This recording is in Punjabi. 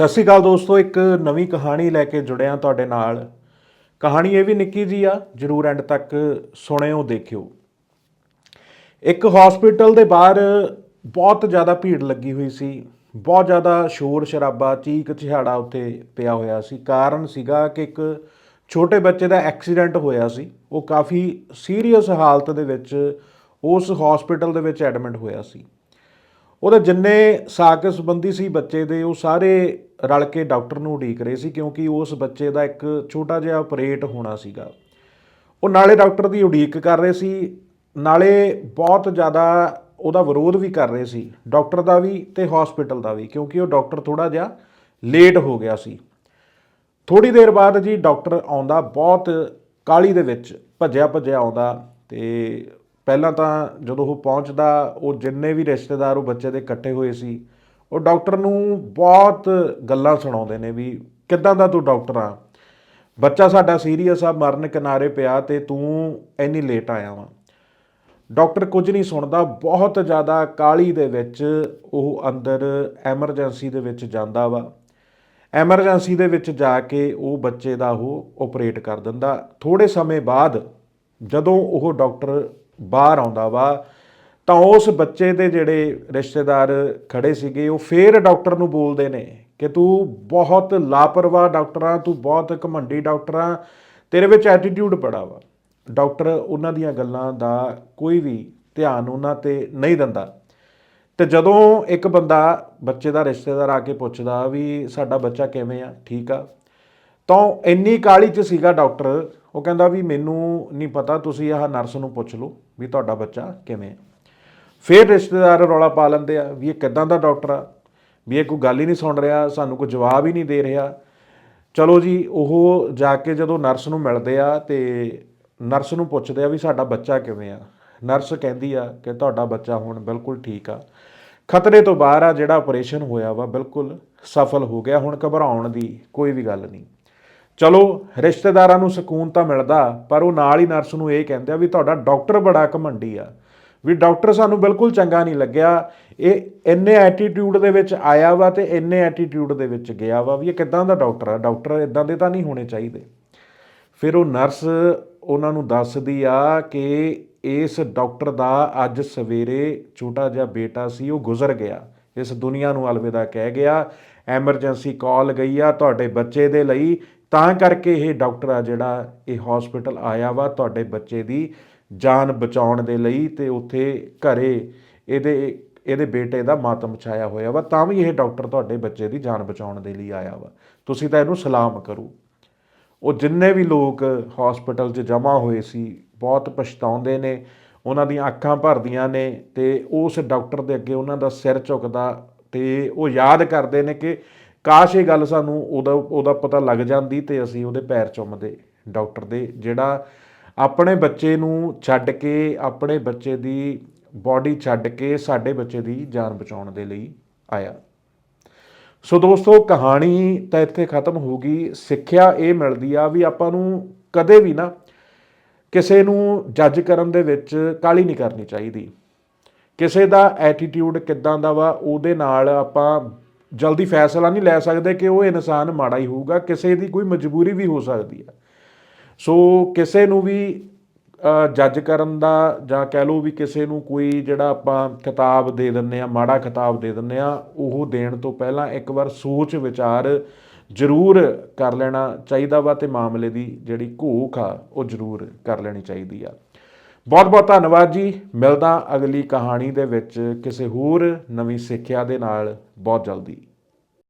ਸਤਿ ਸ਼੍ਰੀ ਅਕਾਲ ਦੋਸਤੋ, ਇੱਕ ਨਵੀਂ ਕਹਾਣੀ ਲੈ ਕੇ ਜੁੜਿਆ ਤੁਹਾਡੇ ਨਾਲ। ਕਹਾਣੀ ਇਹ ਵੀ ਨਿੱਕੀ ਜੀ ਆ, ਜਰੂਰ ਐਂਡ ਤੱਕ ਸੁਣਿਓ, ਦੇਖਿਓ। ਇੱਕ ਹਸਪੀਟਲ ਦੇ ਬਾਹਰ ਬਹੁਤ ਜ਼ਿਆਦਾ ਭੀੜ ਲੱਗੀ ਹੋਈ ਸੀ, ਬਹੁਤ ਜ਼ਿਆਦਾ ਸ਼ੋਰ ਸ਼ਰਾਬਾ, ਚੀਕ ਚਿਹਾੜਾ ਉੱਥੇ ਪਿਆ ਹੋਇਆ ਸੀ। ਕਾਰਨ ਸੀਗਾ ਕਿ ਇੱਕ ਛੋਟੇ ਬੱਚੇ ਦਾ ਐਕਸੀਡੈਂਟ ਹੋਇਆ ਸੀ। ਉਹ ਕਾਫੀ ਸੀਰੀਅਸ ਹਾਲਤ ਦੇ ਵਿੱਚ ਉਸ ਹਸਪੀਟਲ ਦੇ ਵਿੱਚ ਐਡਮਿਟ ਹੋਇਆ ਸੀ। ਉਹਦੇ ਜਿੰਨੇ ਸਾਕ ਸੰਬੰਧੀ ਸੀ ਬੱਚੇ ਦੇ, ਉਹ ਸਾਰੇ ਰਲ ਕੇ ਡਾਕਟਰ ਨੂੰ ਉਡੀਕ ਰਹੇ ਸੀ ਕਿਉਂਕਿ ਉਸ ਬੱਚੇ ਦਾ ਇੱਕ ਛੋਟਾ ਜਿਹਾ ਆਪਰੇਟ ਹੋਣਾ ਸੀਗਾ। ਉਹ ਨਾਲੇ ਡਾਕਟਰ ਦੀ ਉਡੀਕ ਕਰ ਰਹੇ ਸੀ, ਨਾਲੇ ਬਹੁਤ ਜ਼ਿਆਦਾ ਉਹਦਾ ਵਿਰੋਧ ਵੀ ਕਰ ਰਹੇ ਸੀ, ਡਾਕਟਰ ਦਾ ਵੀ ਤੇ ਹਸਪੀਟਲ ਦਾ ਵੀ, ਕਿਉਂਕਿ ਉਹ ਡਾਕਟਰ ਥੋੜਾ ਜਿਹਾ ਲੇਟ ਹੋ ਗਿਆ ਸੀ। ਥੋੜੀ ਦੇਰ ਬਾਅਦ ਜੀ ਡਾਕਟਰ ਆਉਂਦਾ, ਬਹੁਤ ਕਾਲੀ ਦੇ ਵਿੱਚ ਭੱਜਿਆ ਭੱਜਿਆ ਆਉਂਦਾ ਤੇ ਪਹਿਲਾਂ ਤਾਂ ਜਦੋਂ ਉਹ ਪਹੁੰਚਦਾ, ਉਹ ਜਿੰਨੇ ਵੀ ਰਿਸ਼ਤੇਦਾਰ ਉਹ ਬੱਚੇ ਦੇ ਇਕੱਠੇ ਹੋਏ ਸੀ, ਉਹ ਡਾਕਟਰ ਨੂੰ ਬਹੁਤ ਗੱਲਾਂ ਸੁਣਾਉਂਦੇ ਨੇ ਵੀ ਕਿੱਦਾਂ ਦਾ ਤੂੰ ਡਾਕਟਰ ਆ? ਬੱਚਾ ਸਾਡਾ ਸੀਰੀਅਸ ਆ, ਮਰਨ ਕਿਨਾਰੇ ਪਿਆ ਤੇ ਤੂੰ ਇੰਨੀ ਲੇਟ ਆਇਆ ਵਾ। ਡਾਕਟਰ ਕੁਝ ਨਹੀਂ ਸੁਣਦਾ, ਬਹੁਤ ਜ਼ਿਆਦਾ ਕਾਲੀ ਦੇ ਵਿੱਚ ਉਹ ਅੰਦਰ ਐਮਰਜੈਂਸੀ ਦੇ ਵਿੱਚ ਜਾਂਦਾ ਵਾ। ਐਮਰਜੈਂਸੀ ਦੇ ਵਿੱਚ ਜਾ ਕੇ ਉਹ ਬੱਚੇ ਦਾ ਉਹ ਆਪਰੇਟ ਕਰ ਦਿੰਦਾ। ਥੋੜੇ ਸਮੇਂ ਬਾਅਦ ਜਦੋਂ ਉਹ ਡਾਕਟਰ ਬਾਹਰ ਆਉਂਦਾ ਵਾ, ਤਾਂ ਉਸ ਬੱਚੇ ਦੇ ਜਿਹੜੇ ਰਿਸ਼ਤੇਦਾਰ ਖੜੇ ਸੀਗੇ, ਉਹ ਫੇਰ ਡਾਕਟਰ ਨੂੰ ਬੋਲਦੇ ਨੇ ਕਿ ਤੂੰ ਬਹੁਤ ਲਾਪਰਵਾਹ ਡਾਕਟਰ ਆ, ਤੂੰ ਬਹੁਤ ਘਮੰਡੀ ਡਾਕਟਰ ਆ, ਤੇਰੇ ਵਿੱਚ ਐਟੀਟਿਊਡ ਬੜਾ ਵਾ। ਡਾਕਟਰ ਉਹਨਾਂ ਦੀਆਂ ਗੱਲਾਂ ਦਾ ਕੋਈ ਵੀ ਧਿਆਨ ਉਹਨਾਂ ਤੇ ਨਹੀਂ ਦਿੰਦਾ। ਤੇ ਜਦੋਂ ਇੱਕ ਬੰਦਾ ਬੱਚੇ ਦਾ ਰਿਸ਼ਤੇਦਾਰ ਆ ਕੇ ਪੁੱਛਦਾ ਵੀ ਸਾਡਾ ਬੱਚਾ ਕਿਵੇਂ ਆ, ਠੀਕ ਆ? ਤਾਂ ਇੰਨੀ ਕਾਲੀ ਚ ਸੀਗਾ ਡਾਕਟਰ ਉਹ ਕਹਿੰਦਾ ਵੀ ਮੈਨੂੰ ਨਹੀਂ ਪਤਾ, ਤੁਸੀਂ ਆਹ ਨਰਸ ਨੂੰ ਪੁੱਛ ਲਓ ਵੀ ਤੁਹਾਡਾ ਬੱਚਾ ਕਿਵੇਂ ਆ। ਫਿਰ ਰਿਸ਼ਤੇਦਾਰ ਰੌਲਾ ਪਾ ਲੈਂਦੇ ਆ ਵੀ ਇਹ ਕਿੱਦਾਂ ਦਾ ਡਾਕਟਰ ਆ, ਵੀ ਇਹ ਕੋਈ ਗੱਲ ਹੀ ਨਹੀਂ ਸੁਣ ਰਿਹਾ, ਸਾਨੂੰ ਕੋਈ ਜਵਾਬ ਹੀ ਨਹੀਂ ਦੇ ਰਿਹਾ। ਚਲੋ ਜੀ, ਉਹ ਜਾ ਕੇ ਜਦੋਂ ਨਰਸ ਨੂੰ ਮਿਲਦੇ ਆ ਤੇ ਨਰਸ ਨੂੰ ਪੁੱਛਦੇ ਆ ਵੀ ਸਾਡਾ ਬੱਚਾ ਕਿਵੇਂ ਆ। ਨਰਸ ਕਹਿੰਦੀ ਆ ਕਿ ਤੁਹਾਡਾ ਬੱਚਾ ਹੁਣ ਬਿਲਕੁਲ ਠੀਕ ਆ। ਖਤਰੇ ਤੋਂ ਬਾਹਰ ਆ ਜਿਹੜਾ ਆਪਰੇਸ਼ਨ ਹੋਇਆ ਵਾ, ਬਿਲਕੁਲ ਸਫਲ ਹੋ ਗਿਆ, ਹੁਣ ਘਬਰਾਉਣ ਦੀ ਕੋਈ ਵੀ ਗੱਲ ਨਹੀਂ। ਚਲੋ, ਰਿਸ਼ਤੇਦਾਰਾਂ ਨੂੰ ਸਕੂਨ ਤਾਂ ਮਿਲਦਾ, ਪਰ ਉਹ ਨਾਲ ਹੀ ਨਰਸ ਨੂੰ ਇਹ ਕਹਿੰਦੇ ਆ ਵੀ ਤੁਹਾਡਾ ਡਾਕਟਰ ਬੜਾ ਘਮੰਡੀ ਆ। ਵੀ ਡਾਕਟਰ ਸਾਨੂੰ ਬਿਲਕੁਲ ਚੰਗਾ ਨਹੀਂ ਲੱਗਿਆ। ਇਹ ਇੰਨੇ ਐਟੀਟਿਊਡ ਦੇ ਵਿੱਚ ਆਇਆ ਵਾ ਤੇ ਇੰਨੇ ਐਟੀਟਿਊਡ ਦੇ ਵਿੱਚ ਗਿਆ ਵਾ ਵੀ ਇਹ ਕਿੱਦਾਂ ਦਾ ਡਾਕਟਰ ਆ? ਡਾਕਟਰ ਇਦਾਂ ਦੇ ਤਾਂ ਨਹੀਂ ਹੋਣੇ ਚਾਹੀਦੇ। ਫਿਰ ਉਹ ਨਰਸ ਉਹਨਾਂ ਨੂੰ ਦੱਸਦੀ ਆ ਕਿ ਇਸ ਡਾਕਟਰ ਦਾ ਅੱਜ ਸਵੇਰੇ ਛੋਟਾ ਜਿਹਾ ਬੇਟਾ ਸੀ, ਉਹ ਗੁਜ਼ਰ ਗਿਆ। ਇਸ ਦੁਨੀਆ ਨੂੰ ਅਲਵਿਦਾ ਕਹਿ ਗਿਆ। ਐਮਰਜੈਂਸੀ ਕਾਲ ਗਈ ਆ ਤੁਹਾਡੇ ਬੱਚੇ ਦੇ ਲਈ। ਤਾਂ ਕਰਕੇ ਇਹ ਡਾਕਟਰ ਆ ਜਿਹੜਾ ਇਹ ਹਸਪੀਟਲ ਆਇਆ ਵਾ ਤੁਹਾਡੇ ਬੱਚੇ ਦੀ ਜਾਨ ਬਚਾਉਣ ਦੇ ਲਈ ਤੇ ਉੱਥੇ ਘਰੇ ਇਹਦੇ ਇਹਦੇ ਬੇਟੇ ਦਾ ਮਾਤਮ ਛਾਇਆ ਹੋਇਆ ਵਾ। ਤਾਂ ਵੀ ਇਹ ਡਾਕਟਰ ਤੁਹਾਡੇ ਬੱਚੇ ਦੀ ਜਾਨ ਬਚਾਉਣ ਦੇ ਲਈ ਆਇਆ ਵਾ। ਤੁਸੀਂ ਤਾਂ ਇਹਨੂੰ ਸਲਾਮ ਕਰੋ। ਉਹ ਜਿੰਨੇ ਵੀ ਲੋਕ ਹਸਪੀਟਲ 'ਚ ਜਮ੍ਹਾਂ ਹੋਏ ਸੀ, ਬਹੁਤ ਪਛਤਾਉਂਦੇ ਨੇ। ਉਹਨਾਂ ਦੀਆਂ ਅੱਖਾਂ ਭਰਦੀਆਂ ਨੇ ਤੇ ਉਸ ਡਾਕਟਰ ਦੇ ਅੱਗੇ ਉਹਨਾਂ ਦਾ ਸਿਰ ਝੁਕਦਾ ਤੇ ਉਹ ਯਾਦ ਕਰਦੇ ਨੇ ਕਿ ਕਾਸ਼ ਇਹ ਗੱਲ ਸਾਨੂੰ ਉਹਦਾ ਉਹਦਾ ਪਤਾ ਲੱਗ ਜਾਂਦੀ ਤੇ ਅਸੀਂ ਉਹਦੇ ਪੈਰ ਚੁੰਮਦੇ ਡਾਕਟਰ ਦੇ, ਜਿਹੜਾ ਆਪਣੇ ਬੱਚੇ ਨੂੰ ਛੱਡ ਕੇ, ਆਪਣੇ ਬੱਚੇ ਦੀ ਬਾਡੀ ਛੱਡ ਕੇ ਸਾਡੇ ਬੱਚੇ ਦੀ ਜਾਨ ਬਚਾਉਣ ਦੇ ਲਈ ਆਇਆ। ਸੋ ਦੋਸਤੋ, ਕਹਾਣੀ ਤਾਂ ਇੱਥੇ ਖਤਮ ਹੋ ਗਈ। ਸਿੱਖਿਆ ਇਹ ਮਿਲਦੀ ਆ ਵੀ ਆਪਾਂ ਨੂੰ ਕਦੇ ਵੀ ਨਾ ਕਿਸੇ ਨੂੰ ਜੱਜ ਕਰਨ ਦੇ ਵਿੱਚ ਕਾਲੀ ਨਹੀਂ ਕਰਨੀ ਚਾਹੀਦੀ। ਕਿਸੇ ਦਾ ਐਟੀਟਿਊਡ ਕਿੱਦਾਂ ਦਾ ਵਾ, ਉਹਦੇ ਨਾਲ ਆਪਾਂ ਜਲਦੀ ਫੈਸਲਾ ਨਹੀਂ ਲੈ ਸਕਦੇ ਕਿ ਉਹ ਇਨਸਾਨ ਮਾੜਾ ਹੀ ਹੋਊਗਾ, ਕਿਸੇ ਦੀ ਕੋਈ ਮਜਬੂਰੀ ਵੀ ਹੋ ਸਕਦੀ ਆ ਸੋ ਕਿਸੇ ਨੂੰ ਵੀ ਜੱਜ ਕਰਨ ਦਾ ਜਾਂ ਕਹਿ ਲਓ ਵੀ ਕਿਸੇ ਨੂੰ ਕੋਈ ਜਿਹੜਾ ਆਪਾਂ ਕਿਤਾਬ ਦੇ ਦਿੰਨੇ ਆ ਮਾੜਾ ਕਿਤਾਬ ਦੇ ਦਿੰਨੇ ਆ ਉਹ ਦੇਣ ਤੋਂ ਪਹਿਲਾਂ ਇੱਕ ਵਾਰ ਸੋਚ ਵਿਚਾਰ ਜ਼ਰੂਰ ਕਰ ਲੈਣਾ ਚਾਹੀਦਾ ਵਾ ਤੇ ਮਾਮਲੇ ਦੀ ਜਿਹੜੀ ਘੂਖ ਆ, ਉਹ ਜ਼ਰੂਰ ਕਰ ਲੈਣੀ ਚਾਹੀਦੀ ਆ। ਬਹੁਤ ਬਹੁਤ ਧੰਨਵਾਦ ਜੀ। ਮਿਲਦਾ ਅਗਲੀ ਕਹਾਣੀ ਦੇ ਵਿੱਚ ਕਿਸੇ ਹੋਰ ਨਵੀਂ ਸਿੱਖਿਆ ਦੇ ਨਾਲ। ਬਹੁਤ ਜਲਦੀ।